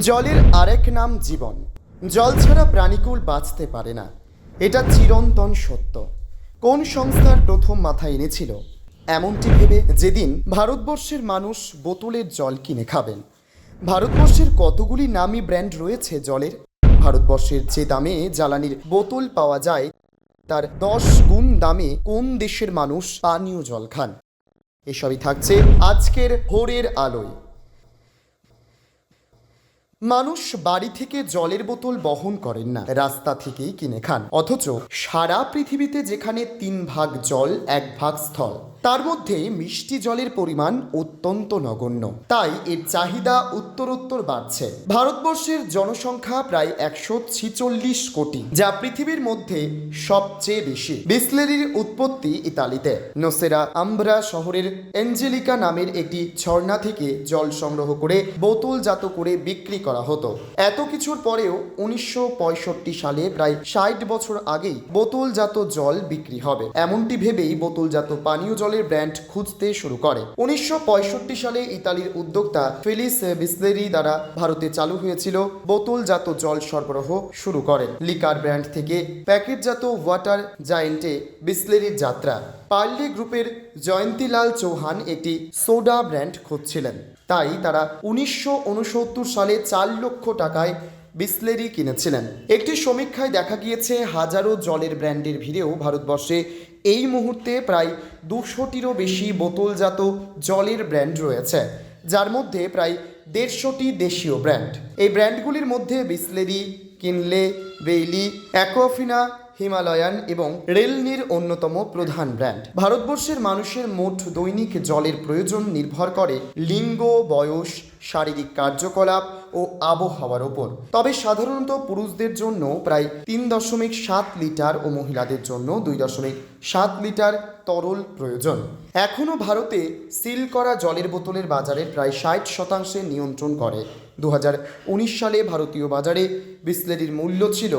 জলের আরেক নাম জীবন। জল ছাড়া প্রাণীকুল বাঁচতে পারে না। এটা চিরন্তন সত্য। কোন সংস্থার প্রথম মাথায় এনেছিল? এমনটি ভেবে যেদিন ভারতবর্ষের মানুষ বোতলের জল কিনে খাবেন। ভারতবর্ষের কতগুলি নামি ব্র্যান্ড রয়েছে জলের? ভারতবর্ষের যে দামে জ্বালানির বোতল পাওয়া যায়, তার দশ গুণ দামে কোন দেশের মানুষ পানীয় জল খান? এসবই থাকছে আজকের ভোরের আলোয়। মানুষ বাড়ি থেকে জলের বোতল বহন করেন না, রাস্তা থেকেই কিনে খান। অথচ সারা পৃথিবীতে যেখানে তিন ভাগ জল, এক ভাগ স্থল। তার মধ্যে মিষ্টি জলের পরিমাণ অত্যন্ত নগণ্য। তাই এর চাহিদা উত্তরোত্তর বাড়ছে। ভারতবর্ষের জনসংখ্যা প্রায় একশো ছিচল্লিশ কোটি, যা পৃথিবীর মধ্যে সবচেয়ে বেশি। বিসলেরির উৎপত্তি ইতালিতে। নোসেরা আম্ব্রা শহরের এঞ্জেলিকা নামের একটি ঝর্ণা থেকে জল সংগ্রহ করে বোতলজাত করে বিক্রি করা হতো। এত কিছুর পরেও উনিশশো পঁয়ষট্টি সালে প্রায় ষাট বছর আগেই বোতলজাত জল বিক্রি হবে। এমনটি ভেবেই বোতলজাত পানীয় জলের ব্র্যান্ড খুঁজতে শুরু করে। উনিশশো সালে ইতালির উদ্যোক্তা ফেলিস বিসলেরি দ্বারা ভারতে চালু হয়েছিল বোতলজাত জল সরবরাহ শুরু করেন। লিকার ব্র্যান্ড থেকে প্যাকেটজাত ওয়াটার জায়েন্টে বিসলেরির যাত্রা। পার্লে গ্রুপের জয়ন্তীলাল চৌহান একটি সোডা ব্র্যান্ড খুঁজছিলেন। তাই তারা উনিশশো উনসত্তর সালে চার লক্ষ টাকায় বিসলেরি কিনেছিলেন। একটি সমীক্ষায় দেখা গিয়েছে, হাজারো জলের ব্র্যান্ডের ভিড়েও ভারতবর্ষে এই মুহূর্তে প্রায় দুশোটিরও বেশি বোতলজাত জলের ব্র্যান্ড রয়েছে, যার মধ্যে প্রায় দেড়শোটি দেশীয় ব্র্যান্ড। এই ব্র্যান্ডগুলির মধ্যে বিসলেরি, কিনলে, বেইলি অ্যাকোফিনা হিমালয়ান এবং রেলনির অন্যতম প্রধান ব্র্যান্ড। ভারতবর্ষের মানুষের মোট দৈনিক জলের প্রয়োজন নির্ভর করে লিঙ্গ, বয়স, শারীরিক কার্যকলাপ ও আবহাওয়ার ওপর। তবে সাধারণত পুরুষদের জন্য প্রায় তিন দশমিক সাত লিটার ও মহিলাদের জন্য দুই দশমিক সাত লিটার তরল প্রয়োজন। এখনও ভারতে সিল করা জলের বোতলের বাজারের প্রায় ষাট শতাংশে নিয়ন্ত্রণ করে। দু হাজার উনিশ সালে ভারতীয় বাজারে বিসলেরির মূল্য ছিল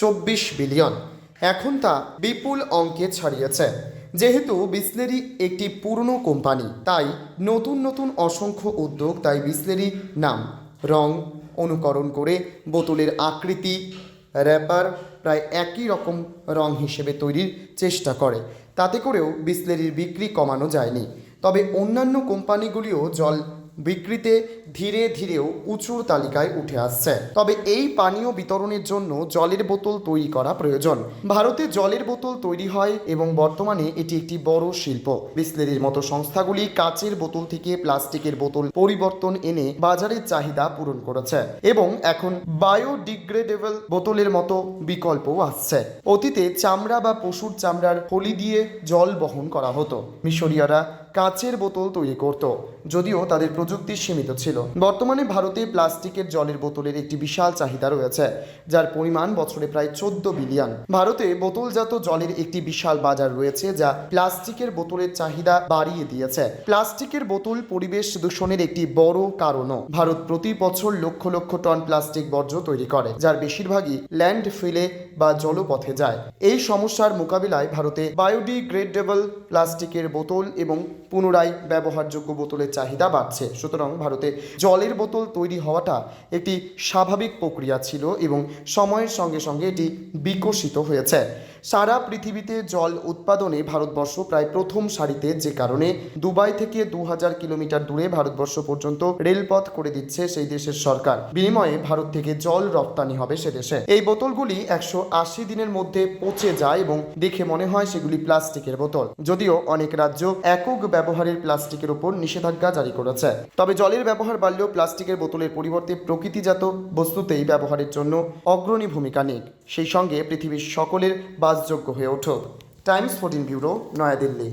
চব্বিশ বিলিয়ন। এখন তা বিপুল অঙ্কে ছাড়িয়েছে। যেহেতু বিসলেরি একটি পুরনো কোম্পানি, তাই নতুন নতুন অসংখ্য উদ্যোগ তাই বিসলেরি নাম, রং, অনুকরণ করে বোতলের আকৃতি, র্যাপার প্রায় একই রকম রং হিসেবে তৈরির চেষ্টা করে। তাতে করেও বিসলেরির বিক্রি কমানো যায়নি। তবে অন্যান্য কোম্পানিগুলিও জল বিক্রিতে ধীরে ধীরেও উঁচুর তালিকায় উঠে আসছে। তবে এই পানীয় বিতরণের জন্য জলের বোতল তৈরি করা প্রয়োজন। ভারতে জলের বোতল তৈরি হয় এবং বর্তমানে এটি একটি বড় শিল্প। বিসলেরির মতো সংস্থাগুলি কাচের বোতল থেকে প্লাস্টিকের বোতল পরিবর্তন এনে বাজারের চাহিদা পূরণ করেছে এবং এখন বায়োডিগ্রেডেবল বোতলের মতো বিকল্পও আসছে। অতীতে চামড়া বা পশুর চামড়ার ফলি দিয়ে জল বহন করা হতো। মিশরীয়রা কাচের বোতল তৈরি করত, যদিও তাদের প্রযুক্তি সীমিত ছিল। বর্তমানে ভারতে প্লাস্টিকের জলের বোতলের একটি বিশাল চাহিদা রয়েছে, যার পরিমাণ বছরে প্রায় চোদ্দ বিলিয়ন। ভারতে বোতলজাত জলের একটি বিশাল বাজার রয়েছে, যা প্লাস্টিকের বোতলের চাহিদা বাড়িয়ে দিয়েছে। প্লাস্টিকের বোতল পরিবেশ দূষণের একটি বড় কারণও। ভারত প্রতি বছর লক্ষ লক্ষ টন প্লাস্টিক বর্জ্য তৈরি করে, যার বেশিরভাগই ল্যান্ড ফিলে বা জলপথে যায়। এই সমস্যার মোকাবিলায় ভারতে বায়োডিগ্রেডেবল প্লাস্টিকের বোতল এবং পুনরায় ব্যবহারযোগ্য বোতলের চাহিদা বাড়ছে। সুতরাং ভারতে জলের বোতল তৈরি হওয়াটা একটি স্বাভাবিক প্রক্রিয়া ছিল এবং সময়ের সঙ্গে সঙ্গে এটি বিকশিত হয়েছে। সারা পৃথিবীতে জল উৎপাদনে ভারতবর্ষ প্রায় প্রথম সারিতে, যে কারণে দুবাই থেকে দু হাজার কিলোমিটার দূরে ভারতবর্ষ পর্যন্ত রেলপথ করে দিচ্ছে সেই দেশের সরকার। বিনিময়ে ভারত থেকে জল রপ্তানি হবে সে দেশে। এই বোতলগুলি একশো আশি দিনের মধ্যে পচে যায় এবং দেখে মনে হয় সেগুলি প্লাস্টিকের বোতল। যদিও অনেক রাজ্য একক ব্যবহারের প্লাস্টিকের উপর নিষেধাজ্ঞা জারি করেছে। তবে জলের ব্যবহার বাড়লেও প্লাস্টিকের বোতলের পরিবর্তে প্রকৃতিজাত বস্তুতেই ব্যবহারের জন্য অগ্রণী ভূমিকা নিক। সেই সঙ্গে পৃথিবীর সকলের বাসযোগ্য হয়ে ওঠো। Times fourteen bureau Nayadilli.